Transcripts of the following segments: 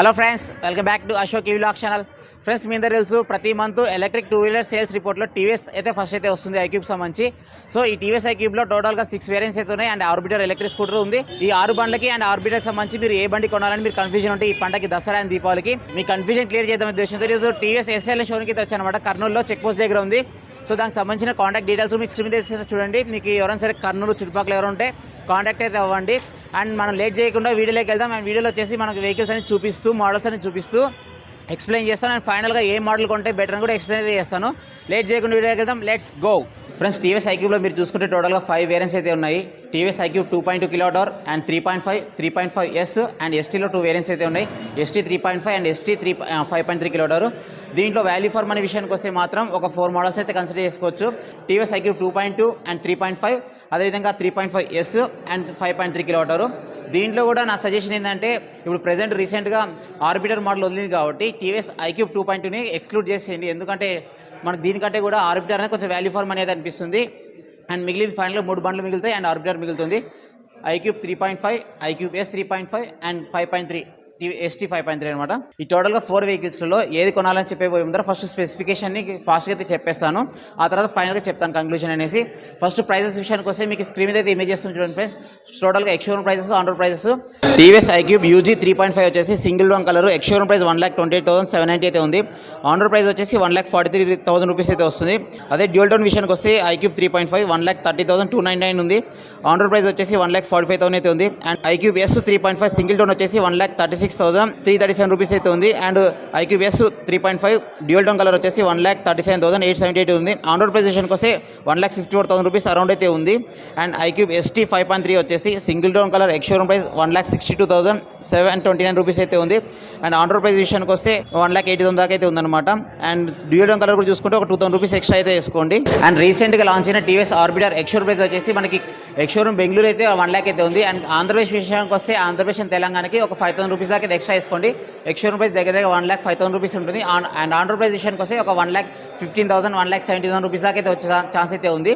Hello friends welcome back to Ashok E vlog channel. Friends మీ అందరూ తెలుసు ప్రతి month electric two wheeler sales రిపోర్ట్లో TVS అయితే first అయితే వస్తుంది ఐక్యూబ్ సంబంధించి. సో ఈ టీవీఎస్ ఐక్యూబ్లో టోటల్గా సిక్స్ వేరియంట్స్ అయితే ఉన్నాయి. అండ్ ఆర్బిటర్ ఎలక్ట్రిక్ స్కూటర్ ఉంది. ఈ ఆరు బండ్లకి అండ్ ఆర్బిటర్కి సంబంధించి మీరు ఏ బండి కొనాలని మీరు కన్ఫ్యూజన్ ఉంటే ఈ పంటకి దసరా అండ్ దీపావళికి మీ కన్ఫ్యూజన్ క్లియర్ చేద్దాం ఉద్దేశంతో ఈరోజు టీవీఎస్ ఎస్ఎల్ షోరూమ్కి అయితే వచ్చానమాట కర్నూలులో చెక్ పోస్ట్ దగ్గర ఉంది. సో దానికి సంబంధించిన కాంటాక్ట్ డీటెయిల్స్ మీకు స్క్రీన్ మీద చూడండి. మీకు ఎవరైనా సరే కర్నూలు చుట్టుపక్కల ఎవరు ఉంటే కాంటాక్ట్ అయితే అవ్వండి. అండ్ మనం లేట్ చేయకుండా వీడియోలోకి వెళ్దాం. అండ్ వీడియోలో వచ్చేసి మనకు వెహికల్స్ అని చూపిస్తూ మోడల్స్ అని చూపిస్తూ ఎక్స్ప్లెయిన్ చేస్తాను. అండ్ ఫైనల్గా ఏ మోడల్ కొంటే బెటర్ అని కూడా ఎక్స్ప్లెయిన్ చేస్తాను. లేట్ చేయకుండా వీడియోకి వెళ్దాం. Let's go. ఫ్రెండ్స్ టీవీ సైకిల్లో మీరు చూసుకుంటే టోటల్గా ఫైవ్ వేరియంట్స్ అయితే ఉన్నాయి. TVS iQ two point two kilo hour and three point five three point five S and ఎస్టీలో two variants అయితే ఉన్నాయి. ST three point five and ST three five point three kilo hour దీంట్లో value for money విషయానికి వస్తే మాత్రం ఒక four models అయితే consider చేసుకోవచ్చు. TVS iQ two point two and three point five అదేవిధంగా three point five S and five point three kilo hour దీంట్లో కూడా నా సజెషన్ ఏంటంటే ఇప్పుడు ప్రజెంట్ రీసెంట్గా ఆర్బిటర్ మోడల్ వదిలింది కాబట్టి టీవీఎస్ ఐక్యూబ్ టూ పాయింట్ టూని ఎక్స్క్లూడ్ చేసేయండి. ఎందుకంటే మనకు దీనికంటే కూడా ఆర్బిటర్ అనేది కొంచెం వాల్యూ ఫార్మ్ అనేది అనిపిస్తుంది. అండ్ మిగిలిన ఫైనల్లో మూడు బండ్లు మిగులుతాయి అండ్ ఆర్బిటర్ మిగులుతుంది. IQube three point five iQube S three point five and five point three. ST five point three అనమాట ఈ టోటల్గా ఫోర్ వెహికల్స్లో ఏది కొనాలని చెప్పే పోయి ముందర ఫస్ట్ స్పెసిఫికేషన్ని ఫాస్ట్గా అయితే చెప్పేస్తాను. ఆ తర్వాత ఫైనల్గా చెప్తాను కంక్లూజన్ అనేసి. ఫస్ట్ ప్రైజెస్ విషయానికి వస్తే మీకు స్క్రీన్ మీద అయితే ఇమేజ్ చేస్తుంది చూడండి ఫ్రెండ్స్ టోటల్గా ex showroom prices on road prices TVS iQube UG three point five వచ్చేసి single tone colour ex showroom price one lakh twenty eight thousand seven ninety అయితే ఉంది. ఆన్ రోడ్ ప్రైస్ వచ్చేసి one lakh forty three thousand rupees అయితే వస్తుంది. అదే dual tone విషయానికి వస్తే iQube three point five one lakh thirty thousand two nine nine ఉంది. On road price వచ్చేసి one lakh forty five thousand అయితే ఉంది. And iQube S three point five single tone వచ్చేసి one lakh thirty six thousand three thirty seven rupees అయితే ఉంది. And iQube S three point five dual tone colour వచ్చేసి one lakh thirty seven thousand eight seventy eight ఉంది. On road price వస్తే one lakh fifty four thousand rupees around అయితే ఉంది. And iQube ST five point three వచ్చేసి single tone colour ex showroom price one lakh sixty two thousand seven twenty nine rupees అయితే ఉంది. And on road price విషయానికి వస్తే one lakh eighty thousand దాకా అయితే ఉందన్నమాట అండ్ డ్యూల్ డౌన్ కలర్ కూడా చూసుకుంటే ఒక టూ థౌసండ్ రూపీస్ ఎక్స్ట్రా అయితే వేసుకోండి. అండ్ రీసెంట్గా లాంచ్ అయిన టీవీఎస్ ఆర్బిటర్ ఎక్స్షోరూమ్ ప్రైస్ వచ్చేసి మనకి ఎక్స్షోరూమ్ బెంగళూరు అయితే వన్ ల్యాక్ అయితే ఉంది. అండ్ ఆంధ్రప్రదేశ్ విషయానికి వస్తే ఆంధ్రప్రదేశ్ తెలంగాణకి ఒక ఫైవ్ థౌసండ్ రూపీస్ దాకా అయితే ఎక్స్ట్రా వేసుకోండి ఎక్స్ట్రా రూపీస్ దగ్గర దగ్గర one lakh five thousand rupees ఉంటుంది. అండ్ ఆంధ్ర ప్రైస్ విషయానికి వస్తే ఒక one lakh fifteen thousand one lakh seventy thousand rupees దాకా అయితే వచ్చే ఛాన్స్ అయితే ఉంది.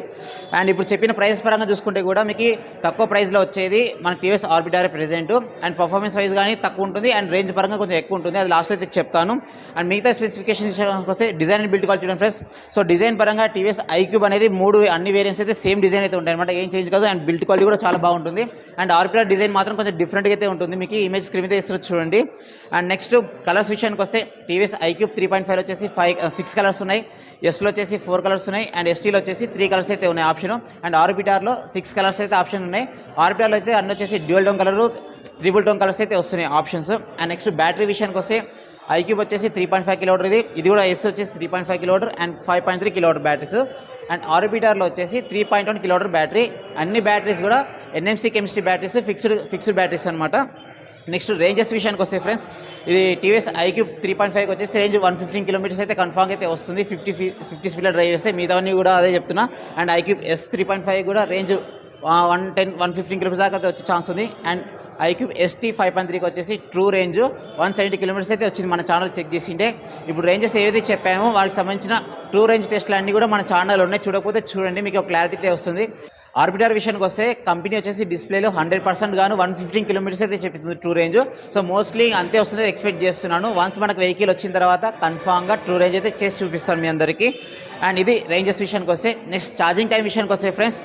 అండ్ ఇప్పుడు చెప్పిన ప్రైస్ పరంగా చూసుకుంటే కూడా మీకు తక్కువ ప్రైస్లో వచ్చేది మన TVS Orbiter present and performance wise కానీ తక్కువ ఉంటుంది. అండ్ రేంజ్ పరంగా కొంచెం ఎక్కువ ఉంటుంది. అది లాస్ట్లో అయితే చెప్తాను. అండ్ మిగతా స్పెసిఫికేషన్ విషయానికి వస్తే design and build quality friends so design పరంగా టీవీఎస్ ఐక్యూబ్ అనేది మూడు అన్ని వేరియంట్స్ అయితే సేమ్ డిజైన్ అయితే ఉంటాయి అనమాట ఏం చేంజ్ కాదు. అండ్ బిల్డ్ క్వాలిటీ కూడా చాలా బాగుంటుంది. అండ్ ఆర్బిటార్ డిజైన్ మాత్రం కొంచెం డిఫరెంట్గా అయితే ఉంటుంది. మీకు ఇమేజ్ స్క్రీన్ అయితే ఇస్తారు చూడండి. అండ్ నెక్స్ట్ కలర్స్ విషయానికి వస్తే TVS iQube three point five వచ్చేసి ఫైవ్ సిక్స్ కలర్స్ ఉన్నాయి. ఎస్లో వచ్చేసి ఫోర్ కలర్స్ ఉన్నాయి. అండ్ ఎస్టీలో వచ్చేసి త్రీ కలర్స్ అయితే ఉన్నాయి ఆప్షన్ అండ్ ఆర్బిటార్లో సిక్స్ కలర్స్ అయితే ఆప్షన్ ఉన్నాయి. ఆర్బిటార్లో అయితే అన్ని వచ్చేసి dual tone colour triple tone colours అయితే వస్తున్నాయి ఆప్షన్స్ అండ్ నెక్స్ట్ బ్యాటరీ విషయానికి వస్తే ఐక్యూబ్ వచ్చేసి త్రీ పాయింట్ ఫైవ్ కిలోమీటర్ ఇది. ఇది కూడా ఎస్ వచ్చేసి three point five kilometre and five point three kilometre batteries and ఆర్బిటార్లో వచ్చేసి three point one kilometre battery అన్ని బ్యాటరీస్ కూడా NMC chemistry batteries fixed fixed batteries అనమాట నెక్స్ట్ రేంజెస్ విషయానికి వస్తే ఫ్రెండ్స్ ఇది TVS iQube three point five వచ్చేసి range one fifteen kilometres అయితే confirm అయితే వస్తుంది. ఫిఫ్టీ ఫిఫ్టీ స్పీడ్లో డ్రైవ్ చేస్తే మిగతావన్నీ కూడా అదే చెప్తున్నా. And iQube S three point five కూడా range one ten one fifteen kilometres దాకా అయితే వచ్చే ఛాన్స్ ఉంది. And iQube ST five point three వచ్చేసి true range one seventy kilometres అయితే వచ్చింది మన ఛానల్ చెక్ చేసిండే. ఇప్పుడు రేంజెస్ ఏవైతే చెప్పామో వాటికి సంబంధించిన ట్రూ రేంజ్ టెస్ట్లు అన్నీ కూడా మన ఛానల్ ఉన్నాయి చూడకపోతే చూడండి మీకు ఒక క్లారిటీ అయితే వస్తుంది. ఆర్బిటర్ విషయానికి వస్తే కంపెనీ వచ్చేసి డిస్ప్లేలో హండ్రెడ్ పర్సెంట్ గాను వన్ ఫిఫ్టీన్ కిలోమీటర్స్ అయితే చెప్తుంది ట్రూ రేంజ్ సో మోస్ట్లీ అంతే వస్తుంది ఎక్స్పెక్ట్ చేస్తున్నాను. వన్స్ మనకు వెహికల్ వచ్చిన తర్వాత కన్ఫామ్గా ట్రూ రేంజ్ అయితే చేసి చూపిస్తాను మీ అందరికీ. అండ్ ఇది రేంజెస్ విషయానికి వస్తే నెక్స్ట్ ఛార్జింగ్ టైం విషయానికి వస్తే friends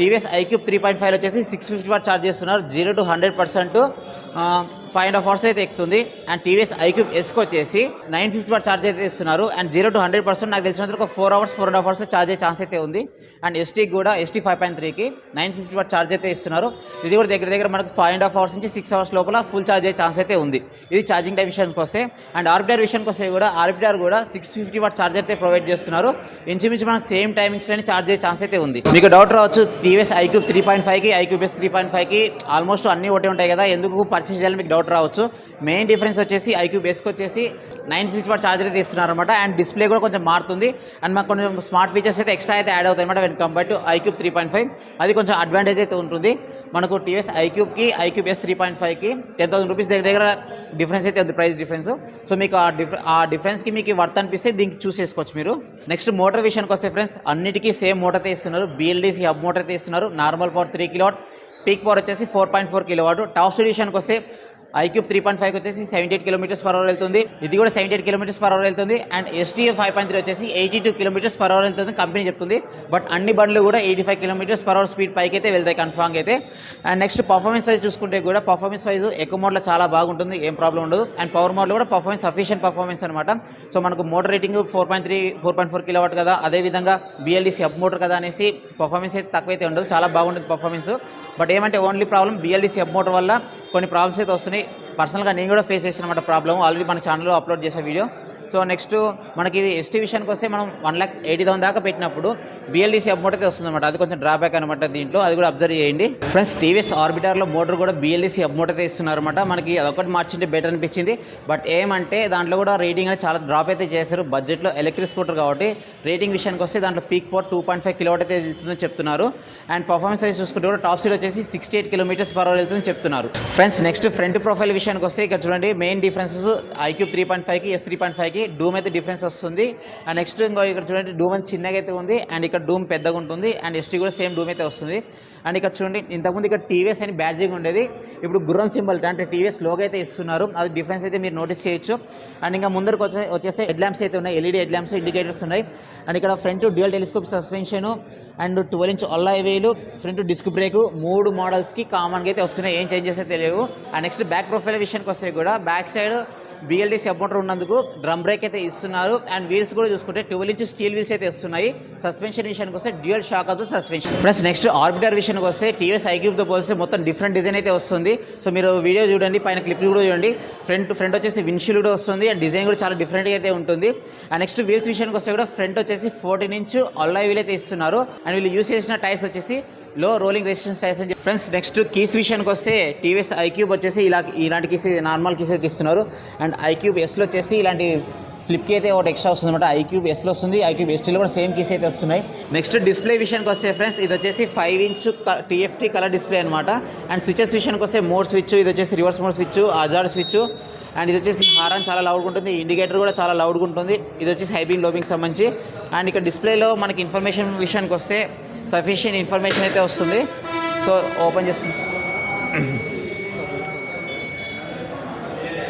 TVS iQube three point five వచ్చేసి సిక్స్ ఫిఫ్టీ వాట్ ఛార్జ్ చేస్తున్నారు. Zero to hundred percent five and half hours అయితే ఎక్కుతుంది. అండ్ టీవీఎస్ ఐక్యూబ్ ఎస్కి వచ్చేసి నైన్ ఫిఫ్టీ వాట్ ఛార్జ్ అయితే ఇస్తున్నారు. And zero to hundred percent నాకు తెలిసినంత ఒక four hours four and half అవర్స్లో ఛార్జ్ అయ్యే ఛాన్స్ అయితే ఉంది. అండ్ ఎస్టీకి కూడా ఎస్టీ ఫైవ్ పాయింట్ త్రీకి నైన్ ఫిఫ్టీ వాట్ ఛార్జ్ అయితే ఇస్తున్నారు. ఇది కూడా దగ్గర దగ్గర మనకు ఫైవ్ అండ్ హాఫ్ అవర్స్ నుంచి సిక్స్ అవర్స్ లోపల ఫుల్ ఛార్జ్ అయ్యే ఛాన్స్ అయితే ఉంది. ఇది ఛార్జింగ్ టైం విషయానికి వస్తే. అండ్ ఆర్బిటార్ విషయానికి వస్తే కూడా ఆర్బిటార్ కూడా సిక్స్ ఫిఫ్టీ వాట్ ఛార్జ్ అయితే ప్రొవైడ్ చేస్తున్నారు. ఇంచుమించు మనకు సేమ్ టైమింగ్స్లోనే ఛార్జ్ అయ్యే ఛాన్స్ అయితే ఉంది. మీకు డౌట్ రావచ్చు టీవీఎస్ ఐక్యూబ్ త్రీ పాయింట్ ఫైవ్కి ఐక్యూబ్ఎస్ త్రీ పాయింట్ ఫైవ్కి ఆల్మోస్ట్ అన్నీ ఒకటే ఉంటాయి కదా. ఎందుకు పర్చేస్ చేయాలి? మీకు డౌట్ రావచ్చు. మెయిన్ డిఫరెన్స్ వచ్చేసి ఐక్యూ ఎస్కి వచ్చేసి నైన్ ఫిఫ్టీ వాట్ ఛార్జర్ అయితే ఇస్తున్నారు అనమాట అండ్ డిస్ప్లే కూడా కొంచెం మారుతుంది. అండ్ మాకు కొంచెం స్మార్ట్ ఫీచర్స్ అయితే ఎక్స్ట్రా అయితే యాడ్ అవుతాయి అనమాట when compare to iQube three point five అది కొంచెం అడ్వాంటేజ్ అయితే ఉంటుంది. మనకు టీవీఎస్ ఐక్యూబ్కి ఐక్యూబ్ ఎస్ త్రీ పాయింట్ ఫైవ్కి టెన్ థౌసండ్ రూపీస్ దగ్గర దగ్గర డిఫరెన్స్ అయితే ఉంది ప్రైస్ డిఫరెన్స్ సో మీకు ఆ డిఫరె ఆ డిఫరెన్స్కి మీకు వర్త్ అనిపిస్తే దీనికి చూస్ చేసుకోవచ్చు మీరు. నెక్స్ట్ మోటార్ విషయానికి వస్తే ఫ్రెండ్స్ అన్నిటికీ సేమ్ మోటార్ తీస్తున్నారు ఇస్తున్నారు. బిఎల్డీసీ హబ్ మోటార్ తీస్తున్నారు normal power three kilo peak power వచ్చేసి four point four kilo watt top speed విషయానికి వస్తే ఐక్యూబ్ త్రీ పాయింట్ ఫైవ్ వచ్చేసి seventy eight kilometres per hour వెళ్తుంది. ఇది కూడా seventy eight kilometres per hour వెళ్తుంది and ST five point three వచ్చేసి eighty two kilometres per hour వెళ్తుంది company చెప్తుంది. బట్ అన్ని బండ్లు కూడా eighty five kilometres per hour speed పైకి అయితే వెళ్తాయి కన్ఫామ్ అయితే. అండ్ నెక్స్ట్ పర్ఫార్మెన్స్ వైజ్ చూసుకుంటే కూడా పర్ఫార్మెన్స్ వైజ్ ఎక్కువ మోడ్లో చాలా బాగుంటుంది ఏం ప్రాబ్లం ఉండదు. అండ్ పవర్ మోడ్లో కూడా పర్ఫార్మెన్స్ సఫిషియెంట్ పర్ఫార్మెన్స్ అనమాట సో మనకు motor rating four point three four point four kilowatt కదా. అదేవిధంగా బిఎల్డిసి అప్ మోటర్ కదా అనేసి పర్ఫార్మెన్స్ అయితే తక్కువైతే ఉండదు చాలా బాగుంటుంది పర్ఫార్మెన్స్ బట్ ఏమంటే only problem BLDC hub motor వల్ల కొన్ని ప్రాబ్లమ్స్ అయితే వస్తున్నాయి. పర్సనల్గా నేను కూడా ఫేస్ చేసిన ప్రాబ్లం ఆల్రెడీ మన ఛానల్లో అప్లోడ్ చేసే వీడియో సో నెక్స్ట్ మనకి ఇది ఎస్టీ విషయానికి వస్తే మనం వన్ ల్యాక్ ఎయిటీ థౌసండ్ దాకా పెట్టినప్పుడు బిఎల్డీసీ అమౌంట్ అయితే వస్తుంది అనమాట అది కొంచెం డ్రాబ్యాక్ అనమాట దీంట్లో. అది కూడా అబ్జర్వ్ చేయండి. ఫ్రెండ్స్ టీవీఎస్ ఆర్బిటార్లో మోటార్ కూడా బిఎల్డీసీ అమౌంట్ అయితే ఇస్తున్నారు అనమాట మనకి అదొకటి మార్చింటే బెటర్ అనిపించింది. బట్ ఏమంటే దాంట్లో కూడా రేటింగ్ అనేది చాలా డ్రాప్ అయితే చేశారు. బడ్జెట్లో ఎలక్ట్రిక్ స్కూటర్ కాబట్టి రేటింగ్ విషయానికి వస్తే దాంట్లో peak port two point five kilowatt అయితే వెళ్తుందని చెప్తున్నారు. అండ్ పర్ఫార్మెన్స్ వైజ్ చూసుకుంటే కూడా టాప్ స్పీడ్ వచ్చేసి sixty eight kilometres per hour వెళ్తుందని చెప్తున్నారు. ఫ్రెండ్స్ నెక్స్ట్ ఫ్రంట్ ప్రొఫైల్ విషయానికి వస్తే ఇక్కడ చూడండి main differences iQube three point ఫైవ్కి ఎస్ త్రీ పాయింట్ ఫైవ్కి డూమ్ అయితే డిఫరెన్స్ వస్తుంది. అండ్ నెక్స్ట్ ఇంకో ఇక్కడ చూడండి డూమ్ అని చిన్నగా అయితే ఉంది అండ్ ఇక్కడ డూమ్ పెద్దగా ఉంటుంది అండ్ ఎస్టీ కూడా సేమ్ డూమ్ అయితే వస్తుంది. అండ్ ఇక్కడ చూడండి ఇంతకుముందు ఇక్కడ టీవీఎస్ అని బ్యాడ్జింగ్ ఉండేది. ఇప్పుడు గుర్రం సింబల్ అంటే టీవీఎస్ లోగో అయితే ఇస్తున్నారు. అది డిఫరెన్స్ అయితే మీరు నోటీస్ చేయొచ్చు. అండ్ ఇంకా ముందరకు వచ్చే వచ్చేస్తే హెడ్ ల్యాంప్స్ అయితే ఉన్నాయి ఎల్ఈడి హెడ్ ల్యాంప్స్ ఇండికేటర్స్ ఉన్నాయి. అండ్ ఇక్కడ front dual telescope suspension and twelve inch alloy wheels front disc break మూడు మోడల్స్కి కామన్గా అయితే వస్తున్నాయి. ఏం చేంజెస్ అయితే తెలియవు అండ్ నెక్స్ట్ బ్యాక్ ప్రొఫైల్ విషయానికి వస్తే కూడా బ్యాక్ సైడ్ బిఎల్డీసీ సపోర్టర్ ఉన్నందుకు డ్రమ్ బ్రేక్ అయితే ఇస్తున్నారు. అండ్ వీల్స్ కూడా చూసుకుంటే ట్వెల్వ్ ఇంచ్ స్టీల్ వీల్స్ అయితే ఇస్తున్నాయి. సస్పెన్షన్ విషయానికి వస్తే dual shock of suspension friends next Orbiter విషయానికి వస్తే టీవీఎస్ ఐక్యూబ్తో పోలిస్తే మొత్తం డిఫరెంట్ డిజైన్ అయితే వస్తుంది. సో మీరు వీడియో చూడండి పైన క్లిప్ కూడా చూడండి. ఫ్రంట్ ఫ్రంట్ వచ్చేసి విన్షీల్ కూడా వస్తుంది. అండ్ డిజైన్ కూడా చాలా డిఫరెంట్గా అయితే ఉంటుంది. అండ్ నెక్స్ట్ వీల్స్ విషయానికి వస్తే కూడా ఫ్రంట్ వచ్చేసి ఫోర్టీన్ ఇంచ్ అల్లాయ్ వీల్ అయితే ఇస్తున్నారు. అండ్ వీళ్ళు యూస్ చేసిన టైర్స్ వచ్చేసి లో రోలింగ్ రెసిస్టెన్స్ టైర్స్ అని ఫ్రెండ్స్ నెక్స్ట్ కీస్ విషయానికి వస్తే టీవీఎస్ ఐక్యూబ్ వచ్చేసి ఇలా ఇలాంటి కీస్ నార్మల్ కీసే తీస్తున్నారు అండ్ ఐక్యూబ్ ఎస్లో వచ్చేసి ఇలాంటి ఫ్లిప్కి అయితే ఒకటి ఎక్స్ట్రా వస్తుంది అనమాట ఐక్యూబ్ ఎస్లో వస్తుంది. ఐక్యూబ్ ఎస్టీలో కూడా సేమ్ కీస్ అయితే వస్తున్నాయి. నెక్స్ట్ డిస్ప్లే విషయానికి వస్తే ఫ్రెండ్స్ ఇది వచ్చేసి five inch TFT colour display అనమాట అండ్ స్విచెస్ విషయానికి వస్తే మోడ్ స్విచ్ ఇది వచ్చేసి reverse mode switch hazard switch and ఇది వచ్చేసి హారం చాలా లౌడ్గా ఉంటుంది. ఇండికేటర్ కూడా చాలా లౌడ్గా ఉంటుంది. ఇది వచ్చేసి హైబీన్ లోబింగ్ సంబంధించి. అండ్ ఇక్కడ డిస్ప్లేలో మనకి ఇన్ఫర్మేషన్ విషయానికి వస్తే సఫిషియెంట్ ఇన్ఫర్మేషన్ అయితే వస్తుంది. సో ఓపెన్ చేస్తుంది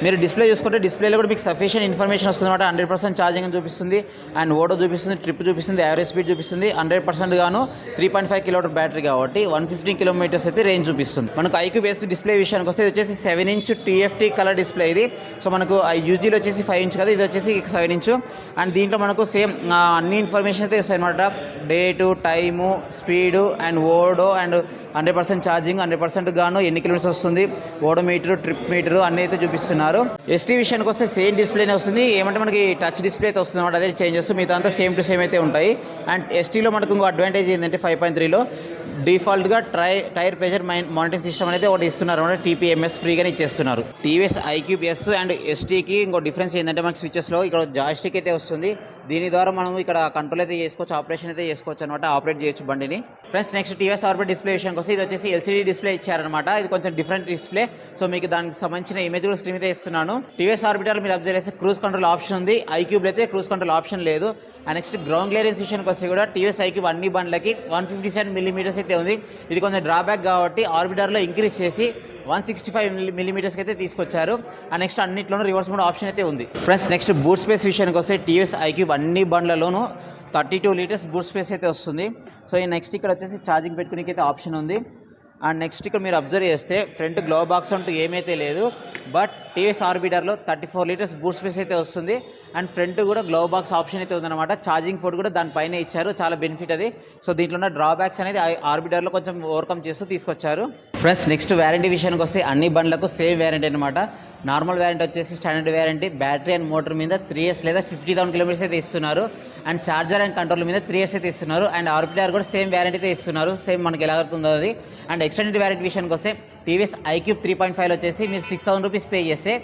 మీరు డిస్ప్లే చూసుకుంటే డిస్ప్లేలో కూడా మీకు సఫిషియెంట్ ఇన్ఫర్మేషన్ వస్తుంది అనమాట హండ్రెడ్ పర్సెంట్ ఛార్జింగ్ చూపిస్తుంది. అండ్ ఓడో చూపిస్తుంది ట్రిప్ చూపిస్తుంది యావరేజ్ స్పీడ్ చూపిస్తుంది. హండ్రెడ్ పర్సెంట్ గాను three point five kilometre battery కాబట్టి వన్ ఫిఫ్టీ కిలోమీటర్స్ అయితే రేంజ్ చూపిస్తుంది. మనకు ఐక్యూ బేస్ డిస్ప్లే విషయానికి వస్తే ఇది వచ్చేసి seven inch TFT colour display ఇది. సో మనకు యూజీలో వచ్చేసి ఫైవ్ ఇంచ్ కదా ఇది వచ్చేసి సెవెన్ ఇంచ్ అండ్ దీంట్లో మనకు సేమ్ అన్ని ఇన్ఫర్మేషన్ అయితే వస్తాయి అనమాట date time speed and odo and hundred percent charging hundred percent గాను ఎన్ని కిలోమీటర్స్ వస్తుంది ఓడో మీటరు ట్రిప్ మీటరు అన్ని అయితే చూపిస్తున్నారు. ఎస్టీ విషయానికి వస్తే సేమ్ డిస్ప్లేనే వస్తుంది. ఏమంటే మనకి టచ్ డిస్ప్లే అయితే వస్తుంది అనమాట అదే చేంజెస్ మిగతా అంతా సేమ్ టు సేమ్ అయితే ఉంటాయి. అండ్ ఎస్టీలో మనకు ఇంకో అడ్వాంటేజ్ ఏంటంటే ఫైవ్ పాయింట్ త్రీలో డిఫాల్ట్గా tyre tyre pressure monitoring system అనేది ఒకటి ఇస్తున్నారు అనమాట టీపీఎంఎస్ ఫ్రీగానే ఇచ్చేస్తున్నారు. టీవీఎస్ ఐక్యూబ్ ఎస్ అండ్ ఎస్టీకి ఇంకో డిఫరెన్స్ ఏంటంటే మనకి స్విచ్చెస్లో ఇక్కడ జాయిస్టిక్ అయితే వస్తుంది. దీని ద్వారా మనం ఇక్కడ కంట్రోల్ అయితే చేసుకోవచ్చు ఆపరేషన్ అయితే చేసుకోవచ్చు అనమాట ఆపరేట్ చేయొచ్చు బండిని. Friends next TVS Orbit display విషయానికి వస్తే ఇది వచ్చేసి ఎల్సీడీ డిస్ప్లే ఇచ్చారనమాట ఇది కొంచెం డిఫరెంట్ డిస్ప్లే సో మీకు దానికి సంబంధించిన ఇమేజ్ కూడా స్క్రీన్ అయితే ఇస్తున్నాను. టీవీఎస్ ఆర్బిటర్ మీరు అబ్జర్వ్ చేస్తే క్రూజ్ కంట్రోల్ ఆప్షన్ ఉంది. ఐక్యూబ్ అయితే క్రూజ్ కంట్రోల్ ఆప్షన్ లేదు. అండ్ నెక్స్ట్ గ్రౌండ్ క్లియరెన్స్ విషయానికి వస్తే కూడా టీవీఎస్ ఐక్యూబ్ అన్ని బండ్లకి వన్ ఫిఫ్టీ సెవెన్ మిల్లీమీటర్స్ అయితే ఉంది. ఇది కొంచెం డ్రాబ్యాక్ కాబట్టి ఆర్బిటర్లో ఇంక్రీజ్ చేసి వన్ సిక్స్టీ ఫైవ్ మిల్లీమీటర్స్కి అయితే తీసుకొచ్చారు. అండ్ నెక్స్ట్ అన్నిట్లోనూ రివర్స్ మోడ్ ఆప్షన్ అయితే ఉంది. ఫ్రెండ్స్ నెక్స్ట్ బూట్ స్పేస్ విషయానికి వస్తే టీవీఎస్ ఐక్యూబ్ అన్ని బండ్లలోనూ thirty two litres boot space అయితే వస్తుంది. సో ఈ నెక్స్ట్ ఇక్కడ వచ్చేసి ఛార్జింగ్ పెట్టుకునే అయితే ఆప్షన్ ఉంది. అండ్ నెక్స్ట్ ఇక్కడ మీరు అబ్జర్వ్ చేస్తే ఫ్రంట్ గ్లో బాక్స్ అంటూ ఏమైతే లేదు but TVS ఆర్బిటర్లో thirty four litres boot space అయితే వస్తుంది. అండ్ ఫ్రంట్ కూడా గ్లో బాక్స్ ఆప్షన్ అయితే ఉందన్నమాట. ఛార్జింగ్ పోర్ట్ కూడా దానిపైన ఇచ్చారు. చాలా బెనిఫిట్ అది. సో దీంట్లో ఉన్న డ్రాబ్యాక్స్ అనేది ఆర్బిటర్లో కొంచెం ఓవర్కమ్ చేస్తూ తీసుకొచ్చారు. ఫ్రెండ్స్ నెక్స్ట్ వ్యారంటీ విషయానికి వస్తే అన్ని బండ్లకు సేమ్ వ్యారంటీ అనమాట నార్మల్ వ్యారంటీ వచ్చేసి standard warranty battery and motor మీద త్రీ ఇయర్స్ లేదా ఫిఫ్టీ థౌసండ్ కిలోమీటర్స్ అయితే ఇస్తున్నారు. అండ్ చార్జర్ అండ్ కంట్రోల్ మీద త్రీ ఇయర్స్ అయితే ఇస్తున్నారు. అండ్ ఆర్పిఆర్ కూడా సేమ్ వ్యారంటీ అయితే ఇస్తున్నారు. సేమ్ మనకి ఎలా అవుతుందో అది. అండ్ ఎక్స్టెండెడ్ వ్యారంటీ విషయానికి వస్తే TVS iQube three point five వచ్చేసి మీరు సిక్స్ థౌసండ్ రూపీస్ పే చేస్తే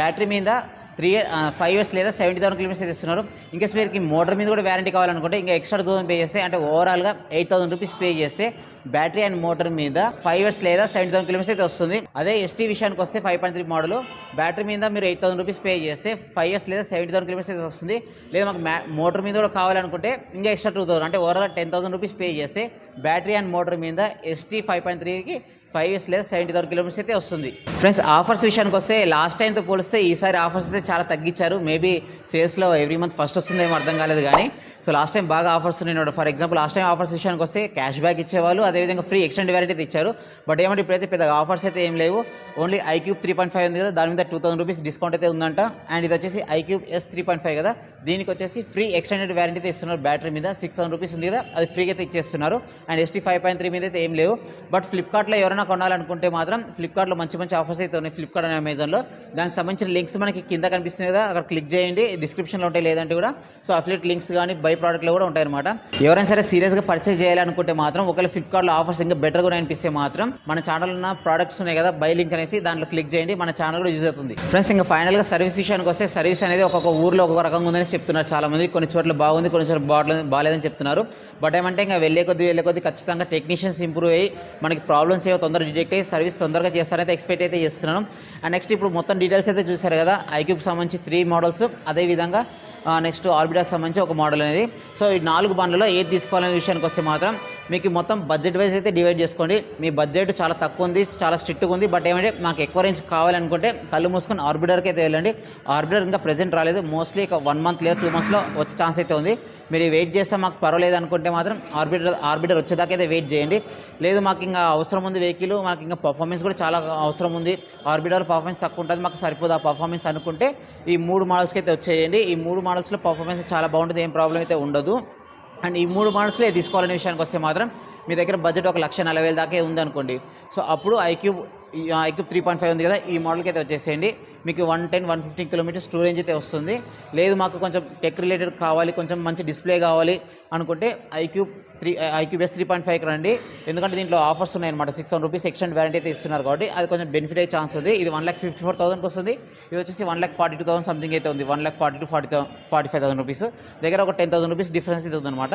బ్యాటరీ మీద త్రీ ఫైవ్ ఇయర్స్ లేదా సెవెంటీ థౌసండ్ కిలోమీటర్స్ అయితే ఇస్తున్నారు. ఇంకా మీకు మోటార్ మీద కూడా వ్యారంటీ కావాలనుకుంటే ఇంకా ఎక్స్ట్రా థౌసండ్ పే చేస్తే అంటే ఓవరాల్గా ఎయిట్ థౌసండ్ రూపీస్ పే చేస్తే బ్యాటరీ అండ్ మోటార్ మీద ఫైవ్ ఇయర్స్ లేదా సెవెంటీ థౌసండ్ కిలోమీటర్స్ అయితే వస్తుంది. అదే ఎస్టీ విషయానికి వస్తే five point three model battery మీద మీరు ఎయిట్ థౌసండ్ రూపీస్ పే చేస్తే ఫైవ్ ఇయర్స్ లేదా సెవెంటీ థౌసండ్ కిలోమీటర్స్ అయితే వస్తుంది. లేదా మాకు మ్యా మోటార్ మీద కూడా కావాలనుకుంటే ఇంకా ఎక్స్ట్రా టూ థౌసండ్ అంటే overall ten thousand rupees pay చేస్తే బ్యాటరీ అండ్ మోటార్ మీద ఎస్టీ ఫైవ్ పాయింట్ త్రీకి ఫైవ్ ఇయర్స్ లేదా సెవెంటీ థౌసండ్ కిలోమీటర్స్ అయితే వస్తుంది. ఫ్రెండ్స్ ఆఫర్స్ విషయానికి వస్తే లాస్ట్ టైంతో పోలిస్తే ఈసారి ఆఫర్స్ అయితే చాలా తగ్గించారు. మేబీ సేల్స్లో ఎవ్రీ మంత్ ఫస్ట్ వస్తుందేమో అర్థం కాలేదు కానీ. సో లాస్ట్ టైం బాగా ఆఫర్స్ ఉన్నాయి. For example last time offers విషయానికి వస్తే క్యాష్ బ్యాక్ ఇచ్చేవాళ్ళు. అదేవిధంగా ఫ్రీ ఎక్స్టెండ్ వ్యారెంటీ అయితే ఇచ్చారు బట్ ఏమంటే ఇప్పుడైతే పెద్దగా ఆఫర్స్ అయితే ఏం లేవు. Only iQube three point five ఉంది కదా దాని మీద టూ థౌసండ్ రూపీస్ డిస్కౌంట్ అయితే ఉందంట. అండ్ ఇది వచ్చేసి iQube S three point five కదా. దీనికి వచ్చేసి ఫ్రీ ఎక్స్టెండెడ్ వ్యారంటీ అయితే ఇస్తున్నారు బ్యాటరీ మీద. సిక్స్ థౌసండ్ రూపీస్ ఉంది కదా అది ఫ్రీగా అయితే ఇచ్చేస్తున్నారు and ST five point three మీద అయితే ఏం లేవు. బట్ ఫ్లిప్కార్ట్లో ఎవరైనా కొనాలనుకుంటే మాత్రం ఫ్లిప్కార్ట్లో మంచి మంచి ఆఫర్స్ అయితే ఉన్నాయి. ఫ్లిప్కార్ట్ అండ్ అమెజాన్లో దానికి సంబంధించిన లింక్స్ మనకి కింద కనిపిస్తుంది కదా అక్కడ క్లిక్ చేయండి. డిస్క్రిప్షన్లో ఉంటాయి లేదంటే కూడా. సో అఫిలియేట్ లింక్స్ కానీ బై ప్రోడక్ట్లో కూడా ఉంటాయన్నమాట. ఎవరైనా సరే సీరియస్గా పర్చేస్ చేయాలనుకుంటే మాత్రం ఒకవేళ ఫ్లిప్కార్ట్లో ఆఫర్స్ ఇంకా బెటర్గా అనిపిస్తే మాత్రం మన ఛానల్ ఉన్న ప్రోడక్ట్స్ ఉన్నాయి కదా బై లింక్ అనేసి దాంట్లో క్లిక్ చేయండి మన ఛానల్ కూడా యూజ్ అవుతుంది. ఫ్రెండ్స్ ఇంకా ఫైనల్గా సర్వీస్ విషయానికి వస్తే సర్వీస్ అనేది ఒక్కొక్క ఊర్లో ఒక్కొక్క రకంగా ఉందని చెప్తున్నారు చాలా మంది కొన్ని చోట్ల బాగుంది కొన్ని చోట్ల బాగలేదు బాగాలేదని చెప్తున్నారు. బట్ ఏమంటే ఇంకా వెళ్ళే కొద్ది వెళ్ళే కొద్ది ఖచ్చితంగా టెక్నీషియన్స్ ఇంప్రూవ్ అయ్యి మనకి ప్రాబ్లమ్స్ ఏవో తొందరగా డిటెక్ట్ అయ్యి సర్వీస్ తొందరగా చేస్తారైతే ఎక్స్పెక్ట్ అయితే చేస్తున్నాను. అండ్ నెక్స్ట్ ఇప్పుడు మొత్తం డీటెయిల్స్ అయితే చూశారు కదా ఐక్యూబ్ సంబంధించి త్రీ మోడల్స్ అదేవిధంగా నెక్స్ట్ ఆర్బిటాకి సంబంధించి ఒక మోడల్ అనేది. సో ఈ నాలుగు బండ్లలో ఏది తీసుకోవాలనే విషయానికి వస్తే మాత్రం మీకు మొత్తం బడ్జెట్ వైజ్ అయితే డివైడ్ చేసుకోండి. మీ బడ్జెట్ చాలా తక్కువ ఉంది చాలా స్ట్రిక్ట్గా ఉంది. బట్ ఏమంటే మాకు ఎక్కువ రేంజ్ కావాలనుకుంటే కళ్ళు మూసుకొని ఆర్బిటర్కి అయితే వెళ్ళండి. ఆర్బిటర్ ఇంకా ప్రెజెంట్ రాలేదు. మోస్ట్లీ ఒక వన్ మంత్ లేదా టూ మంత్స్లో వచ్చే ఛాన్స్ అయితే ఉంది. మీరు వెయిట్ చేస్తే మాకు పర్వాలేదు అనుకుంటే మాత్రం ఆర్బిటర్ ఆర్బిటర్ వచ్చేదాకా అయితే వెయిట్ చేయండి. లేదు మాకు ఇంకా అవసరం ఉంది వెహికల్ మాకు ఇంకా పర్ఫార్మెన్స్ కూడా చాలా అవసరం ఉంది. ఆర్బిటర్ పర్ఫార్మెన్స్ తక్కువ ఉంటుంది మాకు సరిపోదు ఆ పర్ఫార్మెన్స్ అనుకుంటే ఈ మూడు మోడల్స్కి అయితే వచ్చేయండి. ఈ మూడు మోడల్స్లో పర్ఫార్మెన్స్ చాలా బాగుంటుంది ఏం ప్రాబ్లం అయితే ఉండదు. అండ్ ఈ మూడు మోడల్స్లో తీసుకోవాలనే విషయానికి వస్తే మాత్రం మీ దగ్గర బడ్జెట్ ఒక లక్ష నలభై వేల దాకా ఉందనుకోండి. సో అప్పుడు iQube iQube three point five ఉంది కదా ఈ మోడల్కి అయితే వచ్చేసేయండి. మీకు one ten one fifteen kilometres to range అయితే వస్తుంది. లేదు మాకు కొంచెం టెక్ రిలేటెడ్ కావాలి కొంచెం మంచి డిస్ప్లే కావాలి అనుకుంటే iQ three iQube three point ఫైవ్కి రండి. ఎందుకంటే దీంట్లో ఆఫర్స్ ఉన్నాయన్నమాట. Six hundred rupees extend warranty అయితే ఇస్తున్నారు కాబట్టి అది కొంచెం బెనిఫిట్ అయ్యే ఛాన్స్ ఉంది. ఇది వన్ ల్యాక్ ఫిఫ్టీ ఫోర్ థౌసండ్కి వస్తుంది. ఇది వచ్చేసి one lakh forty two thousand something అయితే ఉంది. One lakh forty two forty forty five thousand rupees దగ్గర ఒక టెన్ థౌసండ్ రూపీస్ డిఫరెన్స్ అయితే ఉందన్నమాట.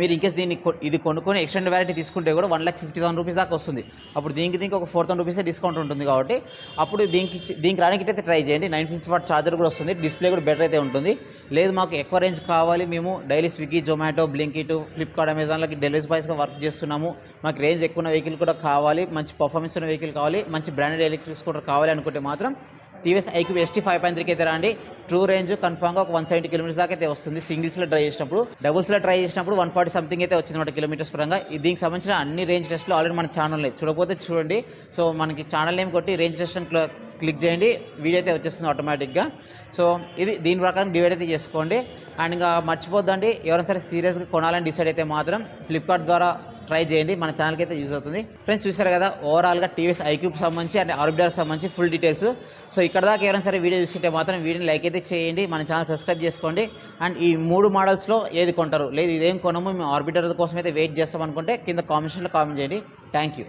మీరు ఇంకేస్ దీన్ని ఇది కొనుక్కొని ఎక్స్టెండ్ వ్యారంటీ తీసుకుంటే కూడా one lakh fifty thousand rupees దాకా వస్తుంది. అప్పుడు దీనికి దీనికి ఒక ఫోర్ థౌసండ్ రూపీస్ డిస్కౌంట్ ఉంటుంది కాబట్టి అప్పుడు దీనికి దీనికి రానికి అయితే ట్రై చేయండి. నైన్ ఫిఫ్టీ వాట్ ఛార్జర్ కూడా వస్తుంది. డిస్ప్లే కూడా బెటర్ అయితే ఉంటుంది. లేదు మాకు ఎక్కువ రేంజ్ కావాలి. మేము daily Swiggy Zomato Blinkit Flipkart అమెజాన్లకి delivery బాయ్స్గా వర్క్ చేస్తున్నాము. మాకు రేంజ్ ఎక్కువ ఉన్న వెహికల్ కూడా కావాలి. మంచి పర్ఫార్మెన్స్ ఉన్న వెహికల్ కావాలి. మంచి బ్రాండెడ్ ఎలక్ట్రిక్ స్కూటర్ కావాలి అనుకుంటే మాత్రం TVS iQ ST five point త్రీకి అయితే రండి. ట్రూ రేంజ్ కన్ఫామ్గా ఒక వన్ సెవెంటీ కిలోమీటర్స్ దాకా అయితే వస్తుంది. సింగిల్స్లో ట్రై చేసినప్పుడు డబుల్స్లో ట్రై చేసినప్పుడు వన్ ఫార్టీ సంథింగ్ అయితే వచ్చింది అనమాట కిలోమీటర్స్ పరంగా. దీనికి సంబంధించిన అన్ని రేంజ్ టెస్ట్లు ఆల్రెడీ మన ఛానల్ చూడకపోతే చూడండి. సో మనకి ఛానల్ నేమ్ కొట్టి రేంజ్ టెస్ట్ అని క్లిక్ చేయండి. వీడియో అయితే వచ్చేస్తుంది ఆటోమేటిక్గా సో ఇది దీని ప్రకారం డివైడ్ అయితే చేసుకోండి. అండ్ ఇంకా మర్చిపోద్దండి. ఎవరైనా సరే సీరియస్గా కొనాలని డిసైడ్ అయితే మాత్రం ఫ్లిప్కార్ట్ ద్వారా ట్రై చేయండి. మన ఛానల్కి అయితే యూజ్ అవుతుంది. ఫ్రెండ్స్ చూసారు కదా ఓవరాల్గా టీవీఎస్ ఐక్యూబ్ సంబంధించి అండ్ ఆర్బిటార్కి సంబంధించి ఫుల్ డీటెయిల్స్ సో ఇక్కడ దాకా ఎవరైనా సరే వీడియో చూస్తుంటే మాత్రం వీడియోని లైక్ అయితే చేయండి. మన ఛానల్ సబ్స్క్రైబ్ చేసుకోండి. అండ్ ఈ మూడు మోడల్స్లో ఏది కొంటారు? లేదు ఇదేం కొనము మేము ఆర్బిటర్ కోసం అయితే వెయిట్ చేస్తాం అనుకుంటే కింద కామెంట్స్లో కామెంట్ చేయండి. Thank you